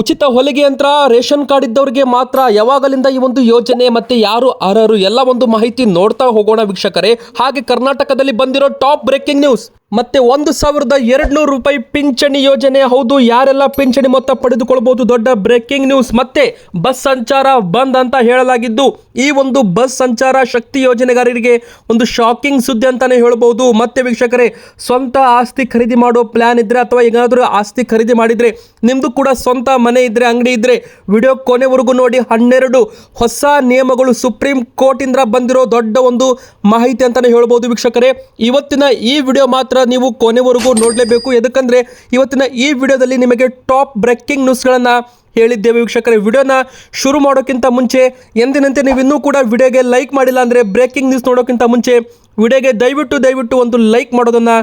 ಉಚಿತ ಹೊಲಿಗೆ ಯಂತ್ರ, ರೇಷನ್ ಕಾರ್ಡ್ ಇದ್ದವರಿಗೆ ಮಾತ್ರ ಯಾವಾಗಲಿಂದ ಈ ಒಂದು ಯೋಜನೆ ಮತ್ತೆ ಯಾರು ಅರ್ಹರು ಎಲ್ಲ ಒಂದು ಮಾಹಿತಿ ನೋಡ್ತಾ ಹೋಗೋಣ ವೀಕ್ಷಕರೇ. ಹಾಗೆ ಕರ್ನಾಟಕದಲ್ಲಿ ಬಂದಿರೋ ಟಾಪ್ ಬ್ರೇಕಿಂಗ್ ನ್ಯೂಸ್. ಮತ್ತೆ ಒಂದು ಸಾವಿರದ ಎರಡು ನೂರು ರೂಪಾಯಿ ಪಿಂಚಣಿ ಯೋಜನೆ, ಹೌದು, ಯಾರೆಲ್ಲ ಪಿಂಚಣಿ ಮೊತ್ತ ಪಡೆದುಕೊಳ್ಬಹುದು? ದೊಡ್ಡ ಬ್ರೇಕಿಂಗ್ ನ್ಯೂಸ್. ಮತ್ತೆ ಬಸ್ ಸಂಚಾರ ಬಂದ್ ಅಂತ ಹೇಳಲಾಗಿದ್ದು, ಈ ಒಂದು ಬಸ್ ಸಂಚಾರ ಶಕ್ತಿ ಯೋಜನೆಗಾರರಿಗೆ ಒಂದು ಶಾಕಿಂಗ್ ಸುದ್ದಿ ಅಂತಾನೆ ಹೇಳಬಹುದು. ಮತ್ತೆ ವೀಕ್ಷಕರೇ, ಸ್ವಂತ ಆಸ್ತಿ ಖರೀದಿ ಮಾಡೋ ಪ್ಲಾನ್ ಇದ್ರೆ ಅಥವಾ ಏನಾದರೂ ಆಸ್ತಿ ಖರೀದಿ ಮಾಡಿದ್ರೆ ನಿಮ್ಮದು ಕೂಡ ಸ್ವಂತ ಮನೆ ಇದ್ರೆ, ಅಂಗಡಿ ಇದ್ರೆ, ವಿಡಿಯೋ ಕೊನೆವರೆಗೂ ನೋಡಿ. ಹನ್ನೆರಡು ಹೊಸ ನಿಯಮಗಳು ಸುಪ್ರೀಂ ಕೋರ್ಟ್ ಇಂದ ಬಂದಿರೋ ದೊಡ್ಡ ಒಂದು ಮಾಹಿತಿ ಅಂತಾನೆ ಹೇಳ್ಬೋದು ವೀಕ್ಷಕರೇ. ಇವತ್ತಿನ ಈ ವಿಡಿಯೋ ಮಾತ್ರ ನೀವು ಕೊನೆವರೆಗೂ ನೋಡಲೇಬೇಕು. ಯಾಕಂದ್ರೆ ಇವತ್ತಿನ ಈ ವಿಡಿಯೋದಲ್ಲಿ ನಿಮಗೆ ಟಾಪ್ ಬ್ರೇಕಿಂಗ್ ನ್ಯೂಸ್ಗಳನ್ನು ಹೇಳಿದ್ದೇವೆ ವೀಕ್ಷಕರೇ. ವಿಡಿಯೋನ ಶುರು ಮಾಡೋಕ್ಕಿಂತ ಮುಂಚೆ ಎಂದಿನಂತೆ ನೀವು ಇನ್ನೂ ಕೂಡ ವಿಡಿಯೋಗೆ ಲೈಕ್ ಮಾಡಿಲ್ಲ ಅಂದರೆ ಬ್ರೇಕಿಂಗ್ ನ್ಯೂಸ್ ನೋಡೋಕ್ಕಿಂತ ಮುಂಚೆ ವಿಡಿಯೋಗೆ ದಯವಿಟ್ಟು ದಯವಿಟ್ಟು ಒಂದು ಲೈಕ್ ಮಾಡೋದನ್ನು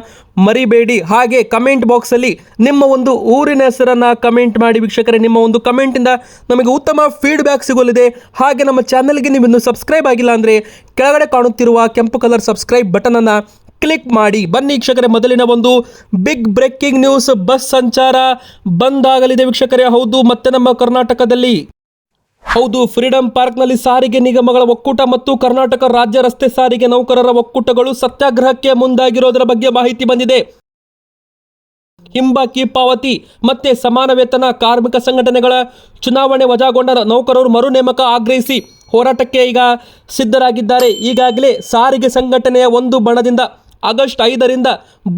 ಮರಿಬೇಡಿ. ಹಾಗೆ ಕಮೆಂಟ್ ಬಾಕ್ಸಲ್ಲಿ ನಿಮ್ಮ ಒಂದು ಊರಿನ ಹೆಸರನ್ನು ಕಮೆಂಟ್ ಮಾಡಿ ವೀಕ್ಷಕರೇ. ನಿಮ್ಮ ಒಂದು ಕಮೆಂಟಿಂದ ನಮಗೆ ಉತ್ತಮ ಫೀಡ್ಬ್ಯಾಕ್ ಸಿಗಲಿದೆ. ಹಾಗೆ ನಮ್ಮ ಚಾನಲ್ಗೆ ನೀವು ಇನ್ನೂ ಸಬ್ಸ್ಕ್ರೈಬ್ ಆಗಿಲ್ಲ ಅಂದರೆ ಕೆಳಗಡೆ ಕಾಣುತ್ತಿರುವ ಕೆಂಪು ಕಲರ್ ಸಬ್ಸ್ಕ್ರೈಬ್ ಬಟನನ್ನು ಕ್ಲಿಕ್ ಮಾಡಿ. ಬನ್ನಿ ವೀಕ್ಷಕರೇ, ಮೊದಲಿನ ಒಂದು ಬಿಗ್ ಬ್ರೇಕಿಂಗ್ ನ್ಯೂಸ್. ಬಸ್ ಸಂಚಾರ ಬಂದ್ ಆಗಲಿದೆ ವೀಕ್ಷಕರೇ. ಹೌದು, ಮತ್ತೆ ನಮ್ಮ ಕರ್ನಾಟಕದಲ್ಲಿ. ಹೌದು, ಫ್ರೀಡಂ ಪಾರ್ಕ್ನಲ್ಲಿ ಸಾರಿಗೆ ನಿಗಮಗಳ ಒಕ್ಕೂಟ ಮತ್ತು ಕರ್ನಾಟಕ ರಾಜ್ಯ ರಸ್ತೆ ಸಾರಿಗೆ ನೌಕರರ ಒಕ್ಕೂಟಗಳು ಸತ್ಯಾಗ್ರಹಕ್ಕೆ ಮುಂದಾಗಿರೋದರ ಬಗ್ಗೆ ಮಾಹಿತಿ ಬಂದಿದೆ. ಹಿಂಬಾಕಿ ಪಾವತಿ, ಮತ್ತೆ ಸಮಾನ ವೇತನ, ಕಾರ್ಮಿಕ ಸಂಘಟನೆಗಳ ಚುನಾವಣೆ ವಜಾಗೊಂಡ ನೌಕರರು ಮರು ನೇಮಕ ಆಗ್ರಹಿಸಿ ಹೋರಾಟಕ್ಕೆ ಈಗ ಸಿದ್ಧರಾಗಿದ್ದಾರೆ. ಈಗಾಗಲೇ ಸಾರಿಗೆ ಸಂಘಟನೆಯ ಒಂದು ಬಣದಿಂದ ಆಗಸ್ಟ್ ಐದರಿಂದ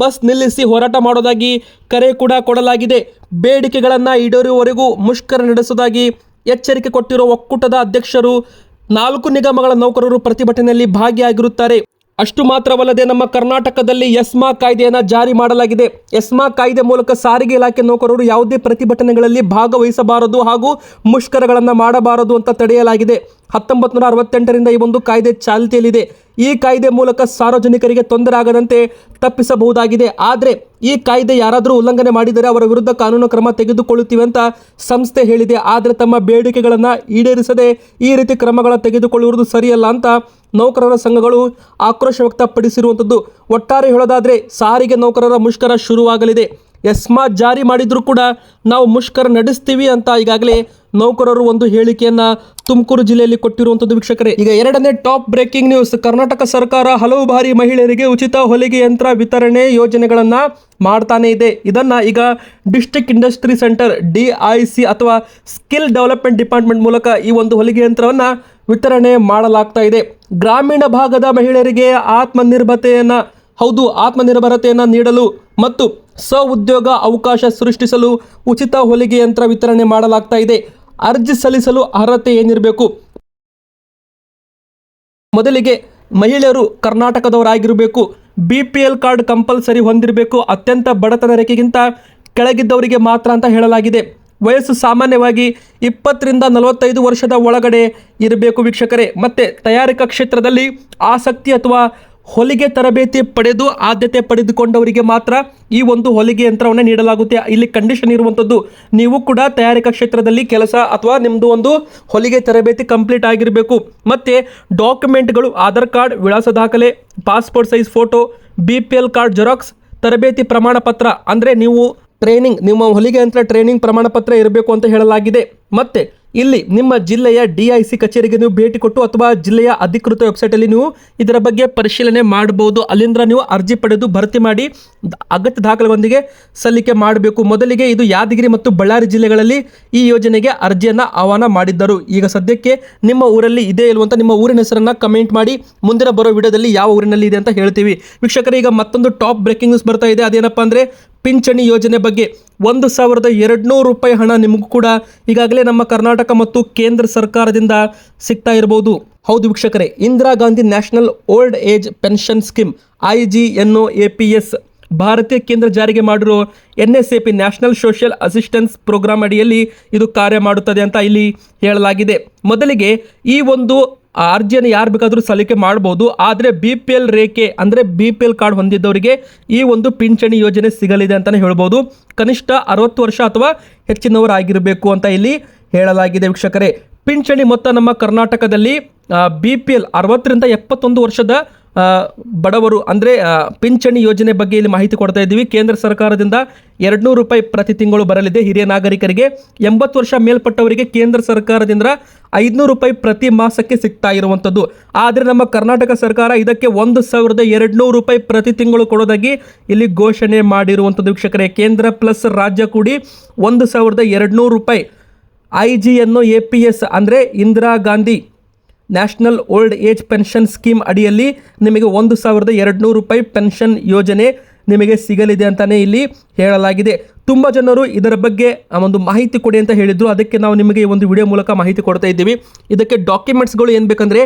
ಬಸ್ ನಿಲ್ಲಿಸಿ ಹೋರಾಟ ಮಾಡೋದಾಗಿ ಕರೆ ಕೂಡ ಕೊಡಲಾಗಿದೆ. ಬೇಡಿಕೆಗಳನ್ನು ಈಡೇರುವವರೆಗೂ ಮುಷ್ಕರ ನಡೆಸುವುದಾಗಿ ಎಚ್ಚರಿಕೆ ಕೊಟ್ಟಿರುವ ಒಕ್ಕೂಟದ ಅಧ್ಯಕ್ಷರು ನಾಲ್ಕು ನಿಗಮಗಳ ನೌಕರರು ಪ್ರತಿಭಟನೆಯಲ್ಲಿ ಭಾಗಿಯಾಗಿರುತ್ತಾರೆ. ಅಷ್ಟು ಮಾತ್ರವಲ್ಲದೆ ನಮ್ಮ ಕರ್ನಾಟಕದಲ್ಲಿ ಎಸ್ಮಾ ಕಾಯ್ದೆಯನ್ನು ಜಾರಿ ಮಾಡಲಾಗಿದೆ. ಎಸ್ಮಾ ಕಾಯ್ದೆ ಮೂಲಕ ಸಾರಿಗೆ ಇಲಾಖೆ ನೌಕರರು ಯಾವುದೇ ಪ್ರತಿಭಟನೆಗಳಲ್ಲಿ ಭಾಗವಹಿಸಬಾರದು ಹಾಗೂ ಮುಷ್ಕರಗಳನ್ನು ಮಾಡಬಾರದು ಅಂತ ತಡೆಯಲಾಗಿದೆ. ಹತ್ತೊಂಬತ್ತು ನೂರ ಅರವತ್ತೆಂಟರಿಂದ ಈ ಒಂದು ಕಾಯ್ದೆ ಚಾಲ್ತಿಯಲ್ಲಿದೆ. ಈ ಕಾಯ್ದೆ ಮೂಲಕ ಸಾರ್ವಜನಿಕರಿಗೆ ತೊಂದರೆ ಆಗದಂತೆ ತಪ್ಪಿಸಬಹುದಾಗಿದೆ. ಆದರೆ ಈ ಕಾಯ್ದೆ ಯಾರಾದರೂ ಉಲ್ಲಂಘನೆ ಮಾಡಿದರೆ ಅವರ ವಿರುದ್ಧ ಕಾನೂನು ಕ್ರಮ ತೆಗೆದುಕೊಳ್ಳುತ್ತೀವಿ ಅಂತ ಸಂಸ್ಥೆ ಹೇಳಿದೆ. ಆದರೆ ತಮ್ಮ ಬೇಡಿಕೆಗಳನ್ನು ಈಡೇರಿಸದೆ ಈ ರೀತಿ ಕ್ರಮಗಳ ತೆಗೆದುಕೊಳ್ಳುವುದು ಸರಿಯಲ್ಲ ಅಂತ ನೌಕರರ ಸಂಘಗಳು ಆಕ್ರೋಶ ವ್ಯಕ್ತಪಡಿಸಿರುವಂಥದ್ದು. ಒಟ್ಟಾರೆ ಹೇಳೋದಾದರೆ ಸಾರಿಗೆ ನೌಕರರ ಮುಷ್ಕರ ಶುರುವಾಗಲಿದೆ. ಎಸ್ಮಾ ಜಾರಿ ಮಾಡಿದರೂ ಕೂಡ ನಾವು ಮುಷ್ಕರ ನಡೆಸ್ತೀವಿ ಅಂತ ಈಗಾಗಲೇ ನೌಕರರು ಒಂದು ಹೇಳಿಕೆಯನ್ನು ತುಮಕೂರು ಜಿಲ್ಲೆಯಲ್ಲಿ ಕೊಟ್ಟಿರುವಂಥದ್ದು ವೀಕ್ಷಕರೇ. ಈಗ ಎರಡನೇ ಟಾಪ್ ಬ್ರೇಕಿಂಗ್ ನ್ಯೂಸ್. ಕರ್ನಾಟಕ ಸರ್ಕಾರ ಹಲವು ಬಾರಿ ಮಹಿಳೆಯರಿಗೆ ಉಚಿತ ಹೊಲಿಗೆ ಯಂತ್ರ ವಿತರಣೆ ಯೋಜನೆಗಳನ್ನು ಮಾಡ್ತಾನೆ ಇದೆ. ಇದನ್ನು ಈಗ district industry centre, D I C ಅಥವಾ ಸ್ಕಿಲ್ ಡೆವಲಪ್ಮೆಂಟ್ ಡಿಪಾರ್ಟ್ಮೆಂಟ್ ಮೂಲಕ ಈ ಒಂದು ಹೊಲಿಗೆ ಯಂತ್ರವನ್ನ ವಿತರಣೆ ಮಾಡಲಾಗ್ತಾ ಇದೆ. ಗ್ರಾಮೀಣ ಭಾಗದ ಮಹಿಳೆಯರಿಗೆ ಆತ್ಮನಿರ್ಭರತೆಯನ್ನು ಹೌದು, ಆತ್ಮನಿರ್ಭರತೆಯನ್ನು ನೀಡಲು ಮತ್ತು ಸ್ವ ಉದ್ಯೋಗ ಅವಕಾಶ ಸೃಷ್ಟಿಸಲು ಉಚಿತ ಹೊಲಿಗೆ ಯಂತ್ರ ವಿತರಣೆ ಮಾಡಲಾಗ್ತಾ ಇದೆ. ಅರ್ಜಿ ಸಲ್ಲಿಸಲು ಅರ್ಹತೆ ಏನಿರಬೇಕು? ಮೊದಲಿಗೆ ಮಹಿಳೆಯರು ಕರ್ನಾಟಕದವರಾಗಿರಬೇಕು. B P L card compulsory ಹೊಂದಿರಬೇಕು. ಅತ್ಯಂತ ಬಡತನ ರೇಖೆಗಿಂತ ಕೆಳಗಿದ್ದವರಿಗೆ ಮಾತ್ರ ಅಂತ ಹೇಳಲಾಗಿದೆ. ವಯಸ್ಸು ಸಾಮಾನ್ಯವಾಗಿ ಇಪ್ಪತ್ತರಿಂದ ನಲವತ್ತೈದು ವರ್ಷದ ಒಳಗಡೆ ಇರಬೇಕು ವೀಕ್ಷಕರೇ. ಮತ್ತು ತಯಾರಿಕಾ ಕ್ಷೇತ್ರದಲ್ಲಿ ಆಸಕ್ತಿ ಅಥವಾ ಹೊಲಿಗೆ ತರಬೇತಿ ಪಡೆದು ಆದ್ಯತೆ ಪಡೆದುಕೊಂಡವರಿಗೆ ಮಾತ್ರ ಈ ಒಂದು ಹೊಲಿಗೆ ಯಂತ್ರವನ್ನು ನೀಡಲಾಗುತ್ತೆ. ಇಲ್ಲಿ ಕಂಡೀಷನ್ ಇರುವಂಥದ್ದು ನೀವು ಕೂಡ ತಯಾರಿಕಾ ಕ್ಷೇತ್ರದಲ್ಲಿ ಕೆಲಸ ಅಥವಾ ನಿಮ್ಮದು ಒಂದು ಹೊಲಿಗೆ ತರಬೇತಿ ಕಂಪ್ಲೀಟ್ ಆಗಿರಬೇಕು. ಮತ್ತು ಡಾಕ್ಯುಮೆಂಟ್ಗಳು, ಆಧಾರ್ ಕಾರ್ಡ್ ವಿಳಾಸ ದಾಖಲೆ passport size photo B P L card xerox ತರಬೇತಿ ಪ್ರಮಾಣ ಪತ್ರ ಅಂದರೆ ನೀವು ಟ್ರೈನಿಂಗ್ ನಿಮ್ಮ ಹೊಲಿಗೆ ಯಂತ್ರ ಟ್ರೈನಿಂಗ್ ಪ್ರಮಾಣ ಪತ್ರ ಇರಬೇಕು ಅಂತ ಹೇಳಲಾಗಿದೆ. ಮತ್ತೆ, ಇಲ್ಲಿ ನಿಮ್ಮ ಜಿಲ್ಲೆಯ ಡಿ ಐ ಸಿ ಕಚೇರಿಗೆ ನೀವು ಭೇಟಿ ಕೊಟ್ಟು ಅಥವಾ ಜಿಲ್ಲೆಯ ಅಧಿಕೃತ ವೆಬ್ಸೈಟಲ್ಲಿ ನೀವು ಇದರ ಬಗ್ಗೆ ಪರಿಶೀಲನೆ ಮಾಡಬಹುದು. ಅಲ್ಲಿಂದ ನೀವು ಅರ್ಜಿ ಪಡೆದು ಭರ್ತಿ ಮಾಡಿ ಅಗತ್ಯ ದಾಖಲೆಗಳೊಂದಿಗೆ ಸಲ್ಲಿಕೆ ಮಾಡಬೇಕು. ಮೊದಲಿಗೆ ಇದು ಯಾದಗಿರಿ ಮತ್ತು ಬಳ್ಳಾರಿ ಜಿಲ್ಲೆಗಳಲ್ಲಿ ಈ ಯೋಜನೆಗೆ ಅರ್ಜಿಯನ್ನು ಆಹ್ವಾನ ಮಾಡಿದ್ದರು. ಈಗ ಸದ್ಯಕ್ಕೆ ನಿಮ್ಮ ಊರಲ್ಲಿ ಇದೆ ಇಲ್ವಂತ ನಿಮ್ಮ ಊರಿನ ಹೆಸರನ್ನು ಕಮೆಂಟ್ ಮಾಡಿ, ಮುಂದಿನ ಬರೋ ವಿಡಿಯೋದಲ್ಲಿ ಯಾವ ಊರಿನಲ್ಲಿ ಇದೆ ಅಂತ ಹೇಳ್ತೀವಿ. ವೀಕ್ಷಕರೇ, ಈಗ ಮತ್ತೊಂದು ಟಾಪ್ ಬ್ರೇಕಿಂಗ್ ನ್ಯೂಸ್ ಬರ್ತಾ ಇದೆ. ಅದೇನಪ್ಪ ಅಂದರೆ ಪಿಂಚಣಿ ಯೋಜನೆ ಬಗ್ಗೆ ಒಂದು ಸಾವಿರದ ಎರಡುನೂರು ರೂಪಾಯಿ ಹಣ ನಿಮಗೂ ಕೂಡ ಈಗಾಗಲೇ ನಮ್ಮ ಕರ್ನಾಟಕ ಮತ್ತು ಕೇಂದ್ರ ಸರ್ಕಾರದಿಂದ ಸಿಗ್ತಾ ಇರಬಹುದು ಹೌದು ವೀಕ್ಷಕರೇ, Indira Gandhi national old age pension scheme I G N O A P S ಭಾರತೀಯ ಕೇಂದ್ರ ಜಾರಿಗೆ ಮಾಡಿರೋ N S A P national social assistance programme ಅಡಿಯಲ್ಲಿ ಇದು ಕಾರ್ಯ ಮಾಡುತ್ತದೆ ಅಂತ ಇಲ್ಲಿ ಹೇಳಲಾಗಿದೆ. ಮೊದಲಿಗೆ ಈ ಒಂದು ಆ ಅರ್ಜಿಯನ್ನು ಯಾರು ಬೇಕಾದರೂ ಸಲ್ಲಿಕೆ ಮಾಡ್ಬೋದು. ಆದರೆ ಬಿ ಪಿ ಎಲ್ ರೇಖೆ ಅಂದರೆ ಬಿ ಪಿ ಎಲ್ ಕಾರ್ಡ್ ಹೊಂದಿದ್ದವರಿಗೆ ಈ ಒಂದು ಪಿಂಚಣಿ ಯೋಜನೆ ಸಿಗಲಿದೆ ಅಂತಲೇ ಹೇಳ್ಬೋದು. ಕನಿಷ್ಠ ಅರವತ್ತು ವರ್ಷ ಅಥವಾ ಹೆಚ್ಚಿನವರಾಗಿರಬೇಕು ಅಂತ ಇಲ್ಲಿ ಹೇಳಲಾಗಿದೆ ವೀಕ್ಷಕರೇ. ಪಿಂಚಣಿ ಮೊತ್ತ ನಮ್ಮ ಕರ್ನಾಟಕದಲ್ಲಿ ಬಿ ಪಿ ಎಲ್ ಅರವತ್ತರಿಂದ ಎಪ್ಪತ್ತೊಂದು ವರ್ಷದ ಬಡವರು ಅಂದರೆ ಪಿಂಚಣಿ ಯೋಜನೆ ಬಗ್ಗೆ ಇಲ್ಲಿ ಮಾಹಿತಿ ಕೊಡ್ತಾ ಇದ್ದೀವಿ. ಕೇಂದ್ರ ಸರ್ಕಾರದಿಂದ ಎರಡುನೂರು ರೂಪಾಯಿ ಪ್ರತಿ ತಿಂಗಳು ಬರಲಿದೆ ಹಿರಿಯ ನಾಗರಿಕರಿಗೆ. ಎಂಬತ್ತು ವರ್ಷ ಮೇಲ್ಪಟ್ಟವರಿಗೆ ಕೇಂದ್ರ ಸರ್ಕಾರದಿಂದ ಐದುನೂರು ರೂಪಾಯಿ ಪ್ರತಿ ಮಾಸಕ್ಕೆ ಸಿಗ್ತಾ ಇರುವಂಥದ್ದು. ಆದರೆ ನಮ್ಮ ಕರ್ನಾಟಕ ಸರ್ಕಾರ ಇದಕ್ಕೆ ಒಂದು ಸಾವಿರದ ಎರಡುನೂರು ರೂಪಾಯಿ ಪ್ರತಿ ತಿಂಗಳು ಕೊಡೋದಾಗಿ ಇಲ್ಲಿ ಘೋಷಣೆ ಮಾಡಿರುವಂಥದ್ದು ವೀಕ್ಷಕರೇ. ಕೇಂದ್ರ ಪ್ಲಸ್ ರಾಜ್ಯ ಕೂಡಿ ಒಂದು ಸಾವಿರದ ಎರಡುನೂರು ರೂಪಾಯಿ ಐ ಜಿಯನ್ನು ಎ ಪಿ ಎಸ್ ಅಂದರೆ Indira Gandhi national old age pension scheme ಅಡಿಯಲ್ಲಿ ನಿಮಗೆ ಒಂದು ಸಾವಿರದ ಎರಡುನೂರು ರೂಪಾಯಿ ಪೆನ್ಷನ್ ಯೋಜನೆ ನಿಮಗೆ ಸಿಗಲಿದೆ ಅಂತಲೇ ಇಲ್ಲಿ ಹೇಳಲಾಗಿದೆ. ತುಂಬ ಜನರು ಇದರ ಬಗ್ಗೆ ಒಂದು ಮಾಹಿತಿ ಕೊಡಿ ಅಂತ ಹೇಳಿದರು. ಅದಕ್ಕೆ ನಾವು ನಿಮಗೆ ಒಂದು ವಿಡಿಯೋ ಮೂಲಕ ಮಾಹಿತಿ ಕೊಡ್ತಾ ಇದ್ದೀವಿ. ಇದಕ್ಕೆ ಡಾಕ್ಯುಮೆಂಟ್ಸ್ಗಳು ಏನು ಬೇಕಂದರೆ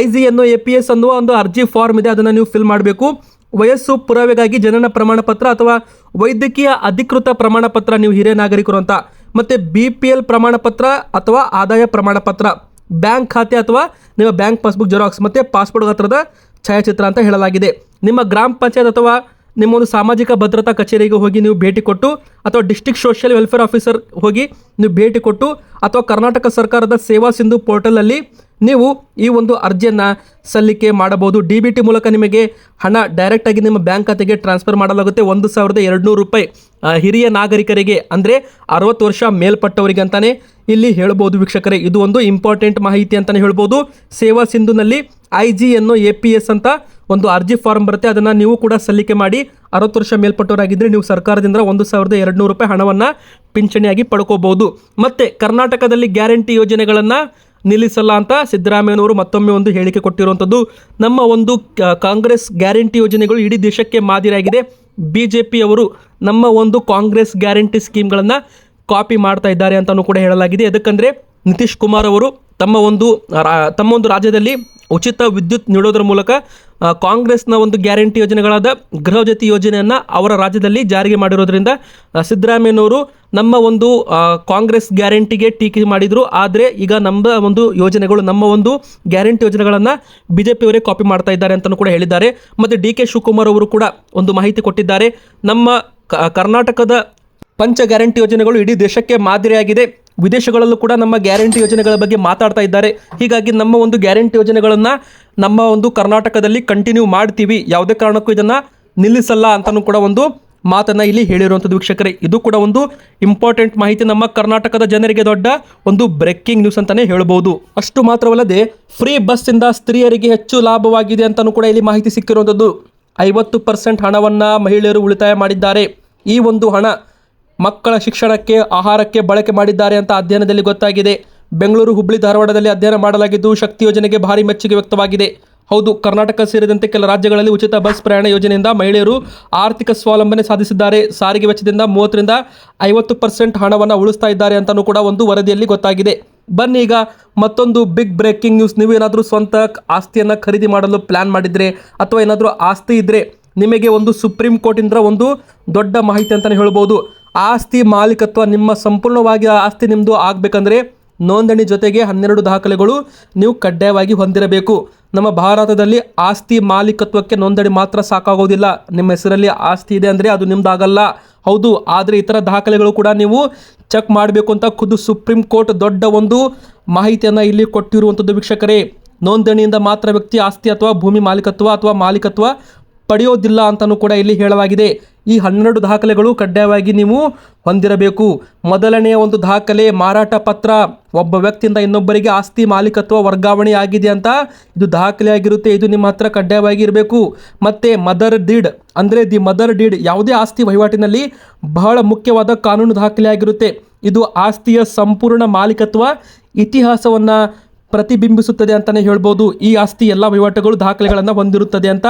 ಐ ಜಿ ಅನ್ನೋ ಎ ಪಿ ಎಸ್ ಅನ್ನುವ ಒಂದು ಅರ್ಜಿ ಫಾರ್ಮ್ ಇದೆ, ಅದನ್ನು ನೀವು ಫಿಲ್ ಮಾಡಬೇಕು. ವಯಸ್ಸು, ಪುರಾವೆಗಾಗಿ ಜನನ ಪ್ರಮಾಣ ಪತ್ರ ಅಥವಾ ವೈದ್ಯಕೀಯ ಅಧಿಕೃತ ಪ್ರಮಾಣ ಪತ್ರ ನೀವು ಹಿರಿಯ ನಾಗರಿಕರು ಅಂತ. ಮತ್ತು ಬಿ ಪಿ ಎಲ್ ಪ್ರಮಾಣ ಪತ್ರ ಅಥವಾ ಆದಾಯ ಪ್ರಮಾಣ ಪತ್ರ ಬ್ಯಾಂಕ್ ಖಾತೆ ಅಥವಾ ನಿಮ್ಮ ಬ್ಯಾಂಕ್ ಪಾಸ್ಬುಕ್ ಜೆರಾಕ್ಸ್, ಮತ್ತು ಪಾಸ್ಪೋರ್ಟ್ ಗಾತ್ರದ ಛಾಯಾಚಿತ್ರ ಅಂತ ಹೇಳಲಾಗಿದೆ. ನಿಮ್ಮ ಗ್ರಾಮ ಪಂಚಾಯತ್ ಅಥವಾ ನಿಮ್ಮ ಒಂದು ಸಾಮಾಜಿಕ ಭದ್ರತಾ ಕಚೇರಿಗೆ ಹೋಗಿ ನೀವು ಭೇಟಿ ಕೊಟ್ಟು ಅಥವಾ ಡಿಸ್ಟಿಕ್ ಸೋಷಿಯಲ್ ವೆಲ್ಫೇರ್ ಆಫೀಸರ್ ಹೋಗಿ ನೀವು ಭೇಟಿ ಕೊಟ್ಟು ಅಥವಾ ಕರ್ನಾಟಕ ಸರ್ಕಾರದ ಸೇವಾ ಸಿಂಧು ಪೋರ್ಟಲಲ್ಲಿ ನೀವು ಈ ಒಂದು ಅರ್ಜಿಯನ್ನು ಸಲ್ಲಿಕೆ ಮಾಡಬಹುದು. ಡಿ ಬಿ ಟಿ ಮೂಲಕ ನಿಮಗೆ ಹಣ ಡೈರೆಕ್ಟಾಗಿ ನಿಮ್ಮ ಬ್ಯಾಂಕ್ ಖಾತೆಗೆ ಟ್ರಾನ್ಸ್ಫರ್ ಮಾಡಲಾಗುತ್ತೆ. ಒಂದು ಸಾವಿರದ ಎರಡುನೂರು ರೂಪಾಯಿ ಹಿರಿಯ ನಾಗರಿಕರಿಗೆ, ಅಂದರೆ ಅರವತ್ತು ವರ್ಷ ಮೇಲ್ಪಟ್ಟವರಿಗೆ ಅಂತಾನೆ ಇಲ್ಲಿ ಹೇಳ್ಬೋದು ವೀಕ್ಷಕರೇ, ಇದು ಒಂದು ಇಂಪಾರ್ಟೆಂಟ್ ಮಾಹಿತಿ ಅಂತಲೇ ಹೇಳ್ಬೋದು. ಸೇವಾ ಸಿಂಧುನಲ್ಲಿ ಐ ಜಿ ಎನ್ನು ಎ ಪಿ ಎಸ್ ಅಂತ ಒಂದು ಅರ್ಜಿ ಫಾರ್ಮ್ ಬರುತ್ತೆ, ಅದನ್ನು ನೀವು ಕೂಡ ಸಲ್ಲಿಕೆ ಮಾಡಿ. ಅರವತ್ತು ವರ್ಷ ಮೇಲ್ಪಟ್ಟವರಾಗಿದ್ದರೆ ನೀವು ಸರ್ಕಾರದಿಂದ ಒಂದು ಸಾವಿರದ ಎರಡು ನೂರು ರೂಪಾಯಿ ಹಣವನ್ನು ಪಿಂಚಣಿಯಾಗಿ ಪಡ್ಕೋಬಹುದು. ಮತ್ತು ಕರ್ನಾಟಕದಲ್ಲಿ ಗ್ಯಾರಂಟಿ ಯೋಜನೆಗಳನ್ನು ನಿಲ್ಲಿಸಲ್ಲ ಅಂತ ಸಿದ್ದರಾಮಯ್ಯನವರು ಮತ್ತೊಮ್ಮೆ ಒಂದು ಹೇಳಿಕೆ ಕೊಟ್ಟಿರುವಂಥದ್ದು ನಮ್ಮ ಒಂದು ಕಾಂಗ್ರೆಸ್ ಗ್ಯಾರಂಟಿ ಯೋಜನೆಗಳು ಇಡೀ ದೇಶಕ್ಕೆ ಮಾದರಿಯಾಗಿದೆ. ಬಿ ಜೆ ಪಿಯವರು ನಮ್ಮ ಒಂದು ಕಾಂಗ್ರೆಸ್ ಗ್ಯಾರಂಟಿ ಸ್ಕೀಮ್ಗಳನ್ನು ಕಾಪಿ ಮಾಡ್ತಾ ಇದ್ದಾರೆ ಅಂತಲೂ ಕೂಡ ಹೇಳಲಾಗಿದೆ. ಯಾಕಂದರೆ ನಿತೀಶ್ ಕುಮಾರ್ ಅವರು ತಮ್ಮ ಒಂದು ತಮ್ಮ ಒಂದು ರಾಜ್ಯದಲ್ಲಿ ಉಚಿತ ವಿದ್ಯುತ್ ನೀಡೋದ್ರ ಮೂಲಕ ಕಾಂಗ್ರೆಸ್ನ ಒಂದು ಗ್ಯಾರಂಟಿ ಯೋಜನೆಗಳಾದ ಗೃಹ ಜ್ಯೋತಿ ಯೋಜನೆಯನ್ನು ಅವರ ರಾಜ್ಯದಲ್ಲಿ ಜಾರಿಗೆ ಮಾಡಿರೋದ್ರಿಂದ ಸಿದ್ದರಾಮಯ್ಯನವರು ನಮ್ಮ ಒಂದು ಕಾಂಗ್ರೆಸ್ ಗ್ಯಾರಂಟಿಗೆ ಟೀಕೆ ಮಾಡಿದರು. ಆದರೆ ಈಗ ನಮ್ಮ ಒಂದು ಯೋಜನೆಗಳು, ನಮ್ಮ ಒಂದು ಗ್ಯಾರಂಟಿ ಯೋಜನೆಗಳನ್ನು ಬಿ ಜೆ ಪಿಯವರೇ ಕಾಪಿ ಮಾಡ್ತಾ ಇದ್ದಾರೆ ಅಂತಲೂ ಕೂಡ ಹೇಳಿದ್ದಾರೆ. ಮತ್ತು ಡಿ ಕೆ ಶಿವಕುಮಾರ್ ಅವರು ಕೂಡ ಒಂದು ಮಾಹಿತಿ ಕೊಟ್ಟಿದ್ದಾರೆ. ನಮ್ಮ ಕರ್ನಾಟಕದ ಪಂಚ ಗ್ಯಾರಂಟಿ ಯೋಜನೆಗಳು ಇಡೀ ದೇಶಕ್ಕೆ ಮಾದರಿಯಾಗಿದೆ. ವಿದೇಶಗಳಲ್ಲೂ ಕೂಡ ನಮ್ಮ ಗ್ಯಾರಂಟಿ ಯೋಜನೆಗಳ ಬಗ್ಗೆ ಮಾತಾಡ್ತಾ ಇದ್ದಾರೆ. ಹೀಗಾಗಿ ನಮ್ಮ ಒಂದು ಗ್ಯಾರಂಟಿ ಯೋಜನೆಗಳನ್ನು ನಮ್ಮ ಒಂದು ಕರ್ನಾಟಕದಲ್ಲಿ ಕಂಟಿನ್ಯೂ ಮಾಡ್ತೀವಿ. ಯಾವುದೇ ಕಾರಣಕ್ಕೂ ಇದನ್ನು ನಿಲ್ಲಿಸಲ್ಲ ಅಂತಲೂ ಕೂಡ ಒಂದು ಮಾತನ್ನು ಇಲ್ಲಿ ಹೇಳಿರುವಂಥದ್ದು ವೀಕ್ಷಕರೇ. ಇದು ಕೂಡ ಒಂದು ಇಂಪಾರ್ಟೆಂಟ್ ಮಾಹಿತಿ ನಮ್ಮ ಕರ್ನಾಟಕದ ಜನರಿಗೆ ದೊಡ್ಡ ಒಂದು ಬ್ರೇಕಿಂಗ್ ನ್ಯೂಸ್ ಅಂತಲೇ ಹೇಳ್ಬೋದು. ಅಷ್ಟು ಮಾತ್ರವಲ್ಲದೆ ಫ್ರೀ ಬಸ್ಸಿಂದ ಸ್ತ್ರೀಯರಿಗೆ ಹೆಚ್ಚು ಲಾಭವಾಗಿದೆ ಅಂತಲೂ ಕೂಡ ಇಲ್ಲಿ ಮಾಹಿತಿ ಸಿಕ್ಕಿರುವಂಥದ್ದು ಐವತ್ತು ಪರ್ಸೆಂಟ್ ಹಣವನ್ನು ಮಹಿಳೆಯರು ಉಳಿತಾಯ ಮಾಡಿದ್ದಾರೆ. ಈ ಒಂದು ಹಣ ಮಕ್ಕಳ ಶಿಕ್ಷಣಕ್ಕೆ, ಆಹಾರಕ್ಕೆ ಬಳಕೆ ಮಾಡಿದ್ದಾರೆ ಅಂತ ಅಧ್ಯಯನದಲ್ಲಿ ಗೊತ್ತಾಗಿದೆ. ಬೆಂಗಳೂರು ಹುಬ್ಬಳ್ಳಿ ಧಾರವಾಡದಲ್ಲಿ ಅಧ್ಯಯನ ಮಾಡಲಾಗಿದ್ದು ಶಕ್ತಿ ಯೋಜನೆಗೆ ಭಾರಿ ಮೆಚ್ಚುಗೆ ವ್ಯಕ್ತವಾಗಿದೆ. ಹೌದು, ಕರ್ನಾಟಕ ಸೇರಿದಂತೆ ಕೆಲ ರಾಜ್ಯಗಳಲ್ಲಿ ಉಚಿತ ಬಸ್ ಪ್ರಯಾಣ ಯೋಜನೆಯಿಂದ ಮಹಿಳೆಯರು ಆರ್ಥಿಕ ಸ್ವಾವಲಂಬನೆ ಸಾಧಿಸಿದ್ದಾರೆ. ಸಾರಿಗೆ ವೆಚ್ಚದಿಂದ ಮೂವತ್ತರಿಂದ ಐವತ್ತು ಪರ್ಸೆಂಟ್ ಹಣವನ್ನು ಉಳಿಸ್ತಾ ಇದ್ದಾರೆ ಅಂತಲೂ ಕೂಡ ಒಂದು ವರದಿಯಲ್ಲಿ ಗೊತ್ತಾಗಿದೆ. ಬನ್ನಿ ಈಗ ಮತ್ತೊಂದು ಬಿಗ್ ಬ್ರೇಕಿಂಗ್ ನ್ಯೂಸ್. ನೀವು ಏನಾದರೂ ಸ್ವಂತ ಆಸ್ತಿಯನ್ನು ಖರೀದಿ ಮಾಡಲು ಪ್ಲ್ಯಾನ್ ಮಾಡಿದರೆ ಅಥವಾ ಏನಾದರೂ ಆಸ್ತಿ ಇದ್ದರೆ ನಿಮಗೆ ಒಂದು ಸುಪ್ರೀಂ ಕೋರ್ಟಿಂದ ಒಂದು ದೊಡ್ಡ ಮಾಹಿತಿ ಅಂತಲೇ ಹೇಳ್ಬೋದು. ಆಸ್ತಿ ಮಾಲೀಕತ್ವ ನಿಮ್ಮ ಸಂಪೂರ್ಣವಾಗಿ ಆಸ್ತಿ ನಿಮ್ಮದು ಆಗಬೇಕಂದ್ರೆ ನೋಂದಣಿ ಜೊತೆಗೆ ಹನ್ನೆರಡು ದಾಖಲೆಗಳು ನೀವು ಕಡ್ಡಾಯವಾಗಿ ಹೊಂದಿರಬೇಕು. ನಮ್ಮ ಭಾರತದಲ್ಲಿ ಆಸ್ತಿ ಮಾಲೀಕತ್ವಕ್ಕೆ ನೋಂದಣಿ ಮಾತ್ರ ಸಾಕಾಗೋದಿಲ್ಲ. ನಿಮ್ಮ ಹೆಸರಲ್ಲಿ ಆಸ್ತಿ ಇದೆ ಅಂದರೆ ಅದು ನಿಮ್ದಾಗಲ್ಲ. ಹೌದು, ಆದರೆ ಇತರ ದಾಖಲೆಗಳು ಕೂಡ ನೀವು ಚೆಕ್ ಮಾಡಬೇಕು ಅಂತ ಖುದ್ದು ಸುಪ್ರೀಂ ಕೋರ್ಟ್ ದೊಡ್ಡ ಒಂದು ಮಾಹಿತಿಯನ್ನು ಇಲ್ಲಿ ಕೊಟ್ಟಿರುವಂಥದ್ದು ವೀಕ್ಷಕರೇ. ನೋಂದಣಿಯಿಂದ ಮಾತ್ರ ವ್ಯಕ್ತಿ ಆಸ್ತಿ ಅಥವಾ ಭೂಮಿ ಮಾಲೀಕತ್ವ ಅಥವಾ ಮಾಲೀಕತ್ವ ಪಡೆಯೋದಿಲ್ಲ ಅಂತಲೂ ಕೂಡ ಇಲ್ಲಿ ಹೇಳಲಾಗಿದೆ. ಈ ಹನ್ನೆರಡು ದಾಖಲೆಗಳು ಕಡ್ಡಾಯವಾಗಿ ನೀವು ಹೊಂದಿರಬೇಕು. ಮೊದಲನೆಯ ಒಂದು ದಾಖಲೆ ಮಾರಾಟ ಪತ್ರ. ಒಬ್ಬ ವ್ಯಕ್ತಿಯಿಂದ ಇನ್ನೊಬ್ಬರಿಗೆ ಆಸ್ತಿ ಮಾಲೀಕತ್ವ ವರ್ಗಾವಣೆ ಆಗಿದೆ ಅಂತ ಇದು ದಾಖಲೆ ಆಗಿರುತ್ತೆ. ಇದು ನಿಮ್ಮ ಹತ್ರ ಕಡ್ಡಾಯವಾಗಿ ಇರಬೇಕು. ಮತ್ತು ಮದರ್ ಡೀಡ್, ಅಂದರೆ ದಿ ಮದರ್ ಡೀಡ್ ಯಾವುದೇ ಆಸ್ತಿ ವಹಿವಾಟಿನಲ್ಲಿ ಬಹಳ ಮುಖ್ಯವಾದ ಕಾನೂನು ದಾಖಲೆ ಆಗಿರುತ್ತೆ. ಇದು ಆಸ್ತಿಯ ಸಂಪೂರ್ಣ ಮಾಲೀಕತ್ವ ಇತಿಹಾಸವನ್ನು ಪ್ರತಿಬಿಂಬಿಸುತ್ತದೆ ಅಂತಲೇ ಹೇಳ್ಬೋದು. ಈ ಆಸ್ತಿ ಎಲ್ಲ ವಹಿವಾಟುಗಳು ದಾಖಲೆಗಳನ್ನು ಹೊಂದಿರುತ್ತದೆ ಅಂತ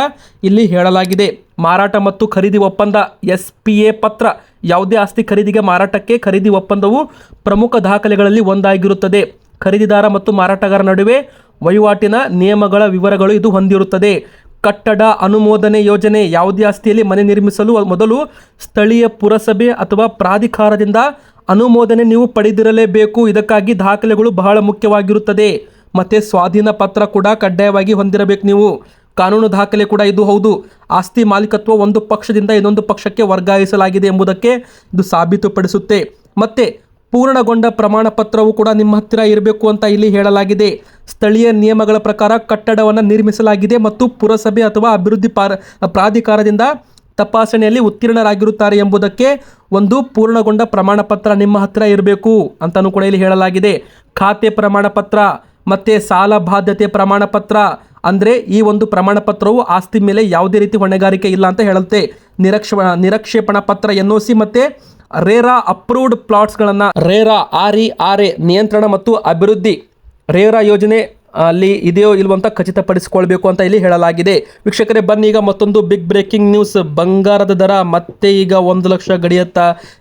ಇಲ್ಲಿ ಹೇಳಲಾಗಿದೆ. ಮಾರಾಟ ಮತ್ತು ಖರೀದಿ ಒಪ್ಪಂದ ಎಸ್ ಪಿ ಎ ಪತ್ರ. ಯಾವುದೇ ಆಸ್ತಿ ಖರೀದಿಗೆ ಮಾರಾಟಕ್ಕೆ ಖರೀದಿ ಒಪ್ಪಂದವು ಪ್ರಮುಖ ದಾಖಲೆಗಳಲ್ಲಿ ಒಂದಾಗಿರುತ್ತದೆ. ಖರೀದಿದಾರ ಮತ್ತು ಮಾರಾಟಗಾರ ನಡುವೆ ವಹಿವಾಟಿನ ನಿಯಮಗಳ ವಿವರಗಳು ಇದು ಹೊಂದಿರುತ್ತದೆ. ಕಟ್ಟಡ ಅನುಮೋದನೆ ಯೋಜನೆ ಯಾವುದೇ ಆಸ್ತಿಯಲ್ಲಿ ಮನೆ ನಿರ್ಮಿಸಲು ಮೊದಲು ಸ್ಥಳೀಯ ಪುರಸಭೆ ಅಥವಾ ಪ್ರಾಧಿಕಾರದಿಂದ ಅನುಮೋದನೆ ನೀವು ಪಡೆದಿರಲೇಬೇಕು. ಇದಕ್ಕಾಗಿ ದಾಖಲೆಗಳು ಬಹಳ ಮುಖ್ಯವಾಗಿರುತ್ತದೆ. ಮತ್ತು ಸ್ವಾಧೀನ ಪತ್ರ ಕೂಡ ಕಡ್ಡಾಯವಾಗಿ ಹೊಂದಿರಬೇಕು ನೀವು. ಕಾನೂನು ದಾಖಲೆ ಕೂಡ ಇದು ಹೌದು. ಆಸ್ತಿ ಮಾಲೀಕತ್ವ ಒಂದು ಪಕ್ಷದಿಂದ ಇನ್ನೊಂದು ಪಕ್ಷಕ್ಕೆ ವರ್ಗಾಯಿಸಲಾಗಿದೆ ಎಂಬುದಕ್ಕೆ ಇದು ಸಾಬೀತುಪಡಿಸುತ್ತೆ. ಮತ್ತು ಪೂರ್ಣಗೊಂಡ ಪ್ರಮಾಣ ಪತ್ರವು ಕೂಡ ನಿಮ್ಮ ಹತ್ತಿರ ಇರಬೇಕು ಅಂತ ಇಲ್ಲಿ ಹೇಳಲಾಗಿದೆ. ಸ್ಥಳೀಯ ನಿಯಮಗಳ ಪ್ರಕಾರ ಕಟ್ಟಡವನ್ನು ನಿರ್ಮಿಸಲಾಗಿದೆ ಮತ್ತು ಪುರಸಭೆ ಅಥವಾ ಅಭಿವೃದ್ಧಿ ಪಾರ, ಪ್ರಾಧಿಕಾರದಿಂದ ತಪಾಸಣೆಯಲ್ಲಿ ಉತ್ತೀರ್ಣರಾಗಿರುತ್ತಾರೆ ಎಂಬುದಕ್ಕೆ ಒಂದು ಪೂರ್ಣಗೊಂಡ ಪ್ರಮಾಣ ಪತ್ರ ನಿಮ್ಮ ಹತ್ತಿರ ಇರಬೇಕು ಅಂತಲೂ ಕೂಡ ಇಲ್ಲಿ ಹೇಳಲಾಗಿದೆ. ಖಾತೆ ಪ್ರಮಾಣ ಪತ್ರ ಮತ್ತು ಸಾಲ ಬಾಧ್ಯತೆ ಪ್ರಮಾಣ ಪತ್ರ ಅಂದರೆ ಈ ಒಂದು ಪ್ರಮಾಣ ಪತ್ರವು ಆಸ್ತಿ ಮೇಲೆ ಯಾವುದೇ ರೀತಿ ಹೊಣೆಗಾರಿಕೆ ಇಲ್ಲ ಅಂತ ಹೇಳುತ್ತೆ ನಿರಕ್ಷ ನಿರಕ್ಷೇಪಣ ಪತ್ರ ಎನ್ ಒ ಸಿ ಮತ್ತು RERA approved ಪ್ಲಾಟ್ಸ್ಗಳನ್ನು RERA R E R A ನಿಯಂತ್ರಣ ಮತ್ತು ಅಭಿವೃದ್ಧಿ ರೇರಾ ಯೋಜನೆ ಅಲ್ಲಿ ಇದೆಯೋ ಇಲ್ವೋ ಅಂತ ಖಚಿತಪಡಿಸಿಕೊಳ್ಬೇಕು ಅಂತ ಇಲ್ಲಿ ಹೇಳಲಾಗಿದೆ. ವೀಕ್ಷಕರೇ, ಬನ್ನಿ ಈಗ ಮತ್ತೊಂದು ಬಿಗ್ ಬ್ರೇಕಿಂಗ್ ನ್ಯೂಸ್ ಬಂಗಾರದ ದರ ಮತ್ತೆ ಈಗ ಒಂದು ಲಕ್ಷ ಗಡಿಯತ್ತ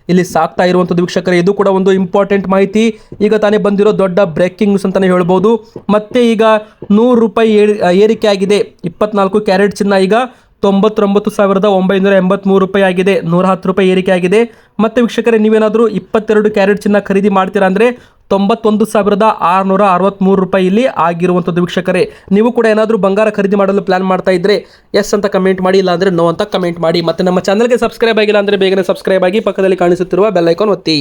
ಇಲ್ಲಿ ಸಾಕ್ತಾ ಇರುವಂಥದ್ದು ವೀಕ್ಷಕರೇ. ಇದು ಕೂಡ ಒಂದು ಇಂಪಾರ್ಟೆಂಟ್ ಮಾಹಿತಿ. ಈಗ ತಾನೇ ಬಂದಿರೋ ದೊಡ್ಡ ಬ್ರೇಕಿಂಗ್ ನ್ಯೂಸ್ ಅಂತಲೇ ಹೇಳ್ಬೋದು. ಮತ್ತೆ ಈಗ ನೂರು ರೂಪಾಯಿ ಏರಿ- ಏರಿಕೆ ಆಗಿದೆ. ಇಪ್ಪತ್ನಾಲ್ಕು ಕ್ಯಾರೆಟ್ ಚಿನ್ನ ಈಗ ತೊಂಬತ್ತೊಂಬತ್ತು ಸಾವಿರದ ಒಂಬೈನೂರ ಎಂಬತ್ತ್ಮೂರು ರೂಪಾಯಿ ಆಗಿದೆ. ನೂರ ಹತ್ತು ರೂಪಾಯಿ ಏರಿಕೆ ಆಗಿದೆ. ಮತ್ತು ವೀಕ್ಷಕರೇ, ನೀವೇನಾದರೂ ಇಪ್ಪತ್ತೆರಡು ಕ್ಯಾರೆಟ್ ಚಿನ್ನ ಖರೀದಿ ಮಾಡ್ತೀರಾ ಅಂದರೆ ತೊಂಬತ್ತೊಂದು ಸಾವಿರದ ಆರುನೂರ ಅರವತ್ತ್ಮೂರು ರೂಪಾಯಿ ಇಲ್ಲಿ ಆಗಿರುವಂಥದ್ದು ವೀಕ್ಷಕರೇ. ನೀವು ಕೂಡ ಏನಾದರೂ ಬಂಗಾರ ಖರೀದಿ ಮಾಡಲು ಪ್ಲಾನ್ ಮಾಡ್ತಾ ಇದ್ದರೆ ಎಸ್ ಅಂತ ಕಮೆಂಟ್ ಮಾಡಿ ಇಲ್ಲ ಅಂದರೆ ನೋ ಅಂತ ಕಮೆಂಟ್ ಮಾಡಿ. ಮತ್ತು ನಮ್ಮ ಚಾನಲ್ಗೆ ಸಬ್ಸ್ಕ್ರೈಬ್ ಆಗಿಲ್ಲ ಅಂದರೆ ಬೇಗನೆ ಸಬ್ಸ್ಕ್ರೈಬ್ ಆಗಿ ಪಕ್ಕದಲ್ಲಿ ಕಾಣಿಸುತ್ತಿರುವ ಬೆಲ್ ಐಕಾನ್ ಒತ್ತಿ.